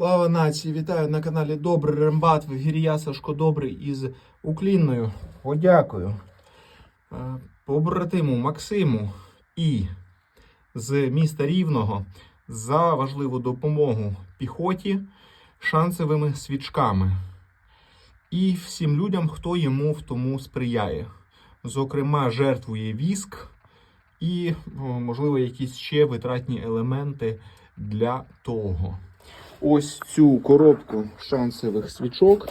Слава нації! Вітаю на каналі Добрий Рембат. В ефірі я Сашко Добрий із Уклінною. Подякую е, побратиму Максиму і з міста Рівного за важливу допомогу піхоті шансовими свічками і всім людям, хто йому в тому сприяє. Зокрема, жертвує віск і, можливо, якісь ще витратні елементи для того. Ось цю коробку шансових свічок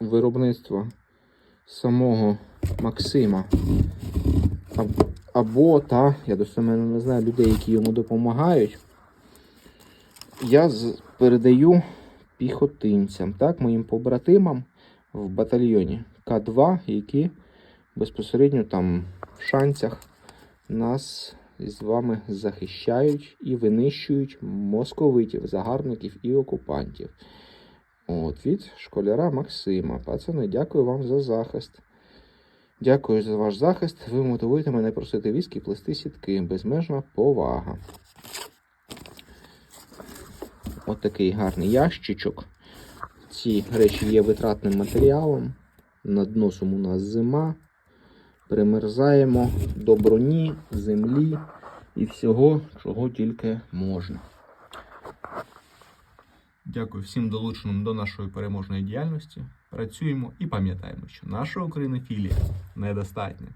виробництва самого Максима. Або та, я до достеменно не знаю людей, які йому допомагають. Я передаю піхотинцям, так, моїм побратимам в батальйоні К2, які безпосередньо там в шанцях нас з вами захищають і винищують московитів, загарбників і окупантів. От від школяра Максима. Пацани, дякую вам за захист. Дякую за ваш захист. Ви мотивуєте мене просити віскі плести сітки. Безмежна повага. От такий гарний ящичок. Ці речі є витратним матеріалом. Над носом у нас зима. Примерзаємо до броні, землі і всього, чого тільки можна. Дякую всім долученим до нашої переможної діяльності. Працюємо і пам'ятаємо, що наша Україна філія недостатня.